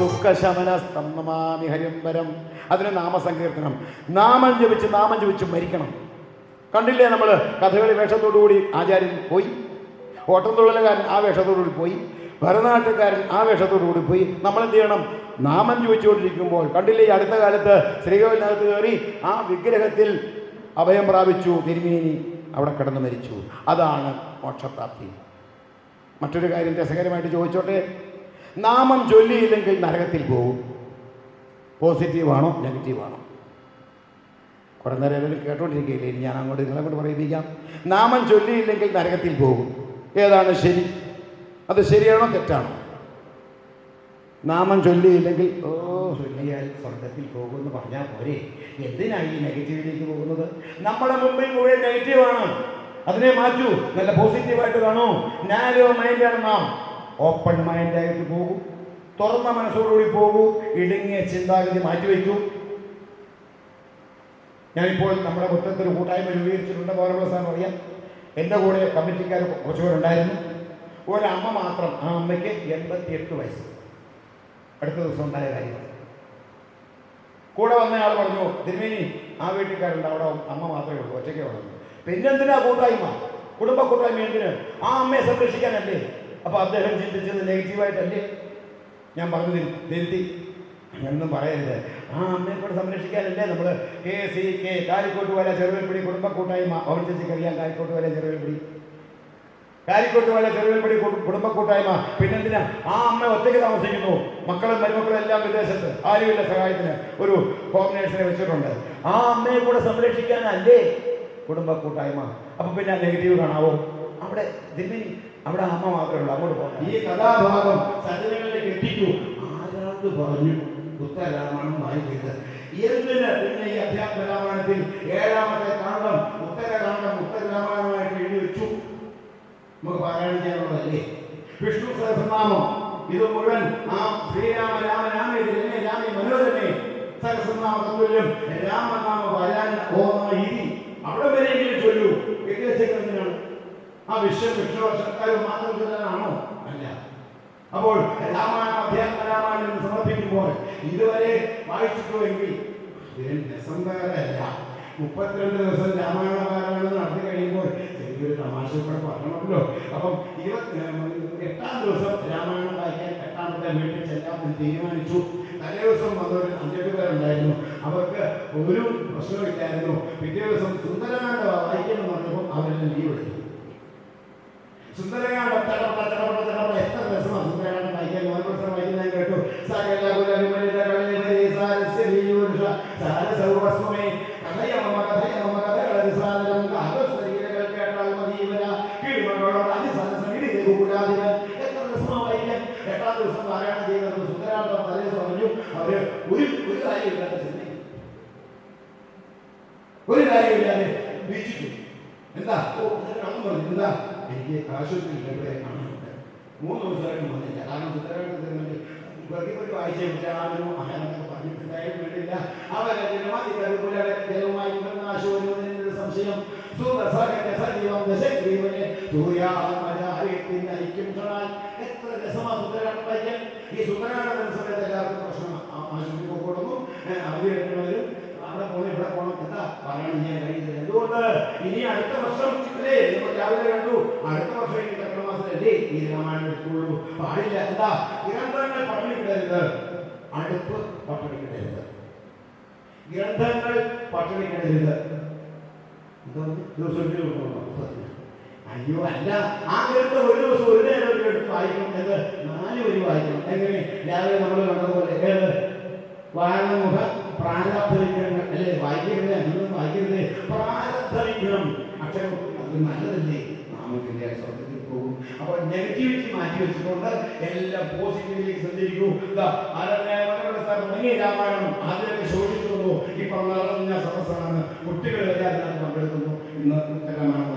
ദുഃഖശമന സ്തംഭമാമി ഹരിംബരം. അതിന് നാമസങ്കീർത്തനം. നാമം ജപിച്ച് നാമം ജപിച്ച് മരിക്കണം. കണ്ടില്ലേ നമ്മൾ കഥകളി വേഷത്തോടുകൂടി ആചാര്യൻ പോയി? ഓട്ടംതുള്ളലുകാരൻ ആ വേഷത്തോടുകൂടി പോയി? ഭരതനാട്യക്കാരൻ ആ വേഷത്തോടുകൂടി പോയി. നമ്മൾ എന്ത് ചെയ്യണം നാമം ചോദിച്ചുകൊണ്ടിരിക്കുമ്പോൾ കണ്ടില്ലേ ഈ അടുത്ത കാലത്ത് ശ്രീകോവിലിനകത്ത് കയറി ആ വിഗ്രഹത്തിൽ അഭയം പ്രാപിച്ചു തിരുമേനി അവിടെ കിടന്ന് മരിച്ചു. അതാണ് മോക്ഷപ്രാപ്തി. മറ്റൊരു കാര്യം രസകരമായിട്ട് ചോദിച്ചോട്ടെ. നാമം ചൊല്ലിയില്ലെങ്കിൽ നരകത്തിൽ പോകും പോസിറ്റീവാണോ നെഗറ്റീവാണോ കുറേ നേരം എല്ലാവരും കേട്ടോണ്ടിരിക്കുകയില്ലേ? ഞാൻ അങ്ങോട്ട് നിങ്ങളെ കൊണ്ട് പറയിപ്പിക്കാം. നാമം ചൊല്ലിയില്ലെങ്കിൽ നരകത്തിൽ പോകും ഏതാണ് ശരി? അത് ശരിയാണോ തെറ്റാണോ? നാമം ചൊല്ലിയില്ലെങ്കിൽ ഓ ചൊല്ലിയാൽ സ്വർഗത്തിൽ പോകുമെന്ന് പറഞ്ഞാൽ പോരെ? എന്തിനാണ് ഈ നെഗറ്റീവിലേക്ക് പോകുന്നത്? നമ്മുടെ മുമ്പിൽ മുഴുവൻ നെഗറ്റീവാണ് അതിനെ മാറ്റൂ. നല്ല പോസിറ്റീവായിട്ട് കാണൂ. നാരോ മൈൻഡാണ് നാം. ഓപ്പൺ മൈൻഡായിട്ട് പോകൂ. തുറന്ന മനസ്സോടുകൂടി പോകൂ. ഇടുങ്ങിയ ചിന്താഗതി മാറ്റിവെക്കൂ. ഞാനിപ്പോൾ നമ്മുടെ മുറ്റത്തൊരു കൂട്ടായ്മ രൂപീകരിച്ചിട്ടുണ്ട്. പൗരമുള്ള സാധനം അറിയാം. എന്റെ കൂടെ കമ്മിറ്റിക്കാർ കുറച്ച് പേരുണ്ടായിരുന്നു. ഒരമ്മ മാത്രം ആ അമ്മയ്ക്ക് എൺപത്തിയെട്ട് വയസ്സ്. അടുത്ത ദിവസം ഉണ്ടായ കാര്യമാണ് കൂടെ വന്നയാൾ പറഞ്ഞു തിരുമേനി ആ വീട്ടിൽക്കാരുണ്ട് അവിടെ അമ്മ മാത്രമേ ഉള്ളൂ ഒറ്റയ്ക്കേ ഉള്ളൂ. പിന്നെന്തിനാ കൂട്ടായ്മ? കുടുംബ കൂട്ടായ്മ എന്തിന്? ആ അമ്മയെ സംരക്ഷിക്കാനല്ലേ? അപ്പോൾ അദ്ദേഹം ചിന്തിച്ചത് നെഗറ്റീവായിട്ടല്ലേ? ഞാൻ പറഞ്ഞു തിരു- തിരുത്തി. അങ്ങനൊന്നും പറയരുത്. ആ അമ്മയെ കൂടെ സംരക്ഷിക്കാനല്ലേ നമ്മൾ കെ സി കെ കാലിക്കോട്ട് വല ചെറുവൽപ്പിടി കുടുംബ കൂട്ടായ്മ. അവർ ചേച്ചിക്കറിയാം കാലിക്കോട്ട് വല ചെറുവൽപ്പടി. കാലിക്കോട്ട് വഴി ചെറുവൽപ്പടി കുടുംബ കൂട്ടായ്മ പിന്നെന്തിനാ? ആ അമ്മ ഒറ്റയ്ക്ക് താമസിക്കുന്നു. മക്കളും മരുമക്കളും എല്ലാം വിദേശത്ത്. ആരുമില്ല സഹായത്തിന്. ഒരു കോമ്പിനേഷനെ വെച്ചിട്ടുണ്ട്. ആ അമ്മയെ കൂടെ സംരക്ഷിക്കാനല്ലേ കുടുംബ കൂട്ടായ്മ അപ്പൊ പിന്നെ നെഗറ്റീവ് കാണാവോ? അവിടെ തിരുമേനി അവിടെ അമ്മ മാത്രമേ ഉള്ളൂ. അങ്ങോട്ട് പോകാം ഈ കഥാഭാഗം സജ്ജനങ്ങളിലേക്ക് എത്തിക്കൂ. ആരാണ്ട് പറഞ്ഞു ഉത്തരരാമായണം വായിക്കരുത്. എന്തിന്? പിന്നെ ഈ അധ്യാത്മ രാമായണത്തിൽ ഏഴാമത്തെ കാണ്ഡം ഉത്തരകാണ്ഡം നമുക്ക് പാരായണിക്കാനുള്ളതല്ലേ വിഷ്ണു സഹസ്രനാമം. ഇത് മുഴുവൻ ആ ശ്രീരാമ രാമ രാമേ രമേ രാമേ മനോരമേ സഹസ്രനാമ തത്തുല്യം രാമനാമ പാരായണ ഓമ ഇതി അവിടെ വരെയെങ്കിലും ചൊല്ലൂ. എന്തിനാണ്? ആ വിശ്വം വിഷ്ണു സർക്കാർ മാത്രം ചൊല്ലാനാണോ? അല്ല. അപ്പോൾ രാമായണ അധ്യാത്മ രാമായണം സമർപ്പിക്കുമ്പോൾ ഇതുവരെ വായിച്ചിട്ടുവെങ്കിൽ ഇതിന് രസംകാരല്ല മുപ്പത്തിരണ്ട് ദിവസം രാമായണ പാരായണം നടത്തി കഴിയുമ്പോൾ ചെറിയൊരു തമാശ കൂടെ പറഞ്ഞണമല്ലോ അപ്പം ഇരുപത്തി എട്ടാം ദിവസം രാമായണം വായിക്കാൻ എട്ടാമത്തെ വീട്ടിൽ ചെല്ലാമെന്ന് തീരുമാനിച്ചു. തലേ ദിവസം വന്നവർ അഞ്ചെട്ട് പേരുണ്ടായിരുന്നു. അവർക്ക് ഒരു പ്രശ്നമില്ലായിരുന്നു പിറ്റേ ദിവസം സുന്ദരകാന്ഡ വായിക്കണം എന്ന് പറഞ്ഞപ്പോൾ അവരെല്ലാം ലീവ് എടുത്തു. സുന്ദരകാണ്ഡ ദിവസം പാരായണം ചെയ്യുന്നത് സുന്ദരാണ്ടം തലേ പറഞ്ഞു അവർ ഒരു ഒരു കാര്യമില്ലാത്ത ചിന്തിക്കും ഒരു കാര്യമില്ലാതെ വീക്ഷിച്ചു എന്താ? ഓ അന്ന് പറഞ്ഞു. എന്താ? എനിക്ക് ആശുപത്രിയിൽ ഇവിടെ കാണുന്നുണ്ട് മൂന്ന് ദിവസമായിട്ട് വന്നില്ല. കാരണം സുന്ദരകാണ്ഡത്തിൽ വെറുതെ ഒരു ആഴ്ച വിറ്റാമനോ അങ്ങനൊക്കെ പറഞ്ഞിട്ടുണ്ടായാലും വേണ്ടില്ല അവരെ ജനമാതിരി ജലവുമായി ആശുപത്രി സംശയം. സജീവം ദശഗ്രീവനെ സൂര്യാത്മജാര്യത്തിന് ഈ സുന്ദരാണ്ഡം സമയത്ത് എല്ലാവർക്കും പ്രശ്നം. ആശുപത്രി പോകണമെന്നും അവധി എടുക്കുന്നവരും അവിടെ പോകണം ഇവിടെ പോകണം എന്താ പറയാൻ ചെയ്യാൻ കഴിയുന്നത് എന്തുകൊണ്ട്? ഇനി അടുത്ത വർഷം അല്ലേ നമ്മൾ രാവിലെ കണ്ടു. അടുത്ത വർഷം ഇനി ചക്രമാസത്തിലല്ലേ ഈ രാമായണം എടുക്കുള്ളൂ പാടില്ല. എന്താ? ഗ്രന്ഥങ്ങൾ പട്ടണിക്കിടരുത് അടുപ്പ് പട്ടണിക്കിടരുത് ഗ്രന്ഥങ്ങൾ പട്ടിണിക്കിടരുത് എന്തോന്ന് ദിവസം അയ്യോ അല്ല ആ ഗ്രന്ഥം ഒരു ദിവസം ഒരു നേരം ഒരു എടുത്ത് വായിക്കണം നാല് വരി വായിക്കണം. എങ്ങനെ? രാവിലെ നമ്മൾ കണ്ടതുപോലെ ഏത്? വാരണമുഖ പ്രാരബ്ധ വിഗ്രഹങ്ങൾ അല്ലേ വായിക്കരുതേ അങ്ങനൊന്നും വായിക്കരുതേ. പ്രാരബ്ധ വിഗ്രഹം അക്ഷരം അത് നല്ലതല്ലേ? നാമത്തിന്റെ സ്വർഗത്തിൽ പോകും. അപ്പോൾ നെഗറ്റിവിറ്റി മാറ്റി വെച്ചുകൊണ്ട് എല്ലാം പോസിറ്റീവിലേക്ക് സഞ്ചരിക്കൂ രാമായണം ആദ്യമൊക്കെ ശോഷിക്കുന്നു ഇപ്പൊ നിറഞ്ഞ സദസ്സാണ്. കുട്ടികൾ എല്ലാവരും പങ്കെടുക്കുന്നു. ഇന്ന് രാമായണം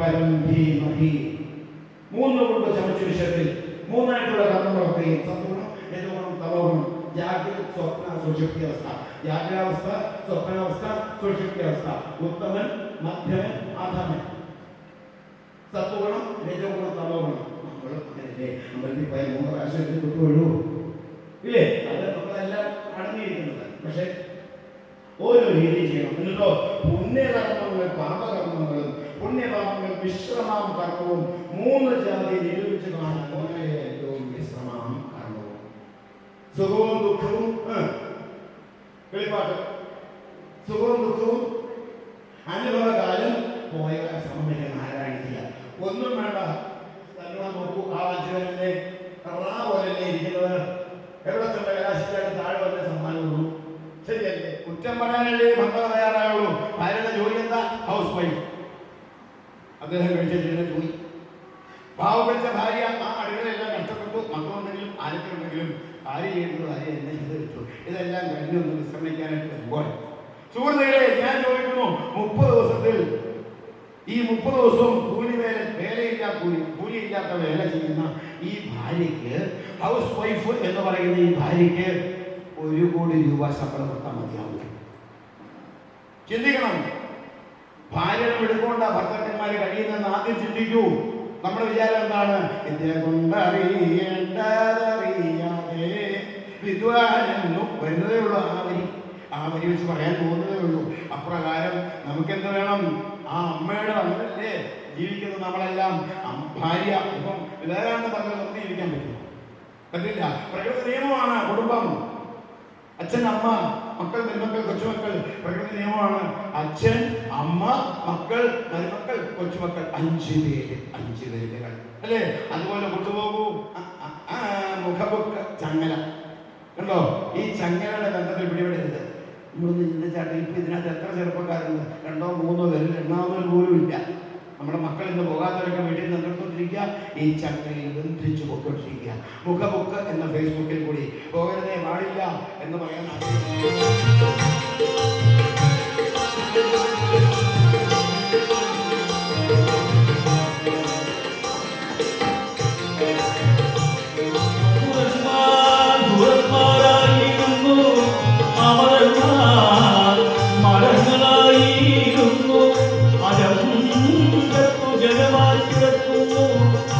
പരം മൂന്ന് കൊണ്ട് ചമച്ച വിഷയത്തിൽ മൂന്നായിട്ടുള്ള കർമ്മങ്ങളൊക്കെയും സത്വഗുണം രജഗുണം തമോഗുണം ജാഗ്രത സ്വപ്ന സുഷുപ്തി അവസ്ഥ. ജാഗ്രാവസ്ഥ സ്വപ്നാവസ്ഥ സുഷുപ്തി അവസ്ഥ. ഉത്തമൻ മധ്യമൻ അധമൻ സത്വഗുണം രജഗുണം തമോഗുണം അടങ്ങിയിരിക്കുന്നത്. പക്ഷെ ഓരോ രീതി ചെയ്യണം. എന്നിട്ടോ പുണ്യകർമ്മങ്ങളും പാപകർമ്മങ്ങളും പുണ്യപാപങ്ങൾ വിശ്രമാം കർമ്മവും. മൂന്ന് ജാതി കാണാൻ ഓരോ ഏറ്റവും വിശ്രമാം കർമ്മവും. സുഖവും ദുഃഖവും വെളിപ്പാട്ട്. സുഖവും ദുഃഖവും അനുഭവകാലം പോയ സമയം നാരായണില്ല ഒന്നും വേണ്ട. തന്നോട് നോക്കൂ. ആ അച്ഛനെ റാ പോലല്ലേ ഇരിക്കുന്നത്. എവിടെ ചെന്ന കലാശിച്ചാലും താഴെ വന്ന സമ്മാനമുള്ളൂ ശരിയല്ലേ? കുറ്റം പറയാനല്ലേ തയ്യാറായുള്ളൂ ഭാര്യയുടെ ജോലി എന്താ ഹൗസ് വൈഫ് അദ്ദേഹം കഴിച്ചിട്ട് പോയി. പാവം പിടിച്ച ഭാര്യ ആ അടികളെല്ലാം നഷ്ടപ്പെട്ടു. മക്കളുണ്ടെങ്കിലും ആരൊക്കെയുണ്ടെങ്കിലും ഭാര്യ ചെയ്യുന്നത് ഭാര്യ എന്നെ ചെയ്തെടുത്തു ഇതെല്ലാം കഴിഞ്ഞൊന്ന് വിശ്രമിക്കാനായിട്ട് വരുമ്പോൾ സുഹൃത്തുക്കളെ ഞാൻ ചോദിക്കുന്നു മുപ്പത് ദിവസത്തിൽ ഈ മുപ്പത് ദിവസവും കൂലി വേല വേലയില്ലാത്ത കൂലി കൂലിയില്ലാത്ത വേല ചെയ്യുന്ന ഈ ഭാര്യയ്ക്ക് ഹൗസ് വൈഫ് എന്ന് പറയുന്ന ഈ ഭാര്യയ്ക്ക് ഒരു കോടി രൂപ ശമ്പളം കൊടുത്താൽ മതിയാവും ചിന്തിക്കണം. ഭാര്യനെ വിടുകൊണ്ട ഭർത്താക്കന്മാര് കഴിയുന്നെന്ന് ആദ്യം ചിന്തിക്കൂ. നമ്മുടെ വിചാരം എന്താണ്? വിദ്യ കൊണ്ടറിയേണ്ടതറിയാതെ ആ വരി. ആ വരി വെച്ച് പറയാൻ പോകുന്നതേ ഉള്ളൂ. അപ്രകാരം നമുക്കെന്ത് വേണം? ആ അമ്മയുടെ അങ്ങനല്ലേ ജീവിക്കുന്ന നമ്മളെല്ലാം. ഭാര്യ ഇപ്പം വേറെ പറഞ്ഞ നിർത്തി ജീവിക്കാൻ പറ്റും പറ്റില്ല. പ്രകൃതി നിയമമാണ് കുടുംബം. അച്ഛൻ അമ്മ മക്കൾ മരുമക്കൾ കൊച്ചുമക്കൾ പ്രകൃതി നിയമമാണ്. അച്ഛൻ അമ്മ മക്കൾ മരുമക്കൾ കൊച്ചുമക്കൾ അഞ്ച് പേര് അഞ്ച് പേരുകൾ. അല്ലേ? അതുപോലെ കൊണ്ടുപോകൂ. മുഖപൊക്ക ചങ്ങല. കണ്ടോ? ഈ ചങ്ങലയുടെ ബന്ധത്തിൽ പിടിപെടരുത്. നമ്മളൊന്ന് ചിന്തിച്ചാട്ടെ ഇപ്പൊ ഇതിനകത്ത് എത്ര ചെറുപ്പക്കാരുണ്ട്? രണ്ടോ മൂന്നോ പേരിൽ എണ്ണാവുന്നവർ പോലും ഇല്ല. നമ്മുടെ മക്കൾ ഇന്ന് പോകാത്തവരൊക്കെ വീട്ടിൽ നിന്ന് എന്തെടുത്തോണ്ടിരിക്കുക ഈ ചങ്ങലയിൽ ബന്ധിച്ചു മുഖ മുഖബുക്ക് എന്ന ഫേസ്ബുക്കിൽ കൂടി പോകരുതേ പാടില്ല എന്ന് പറയാൻ ആഗ്രഹിക്കുന്നു.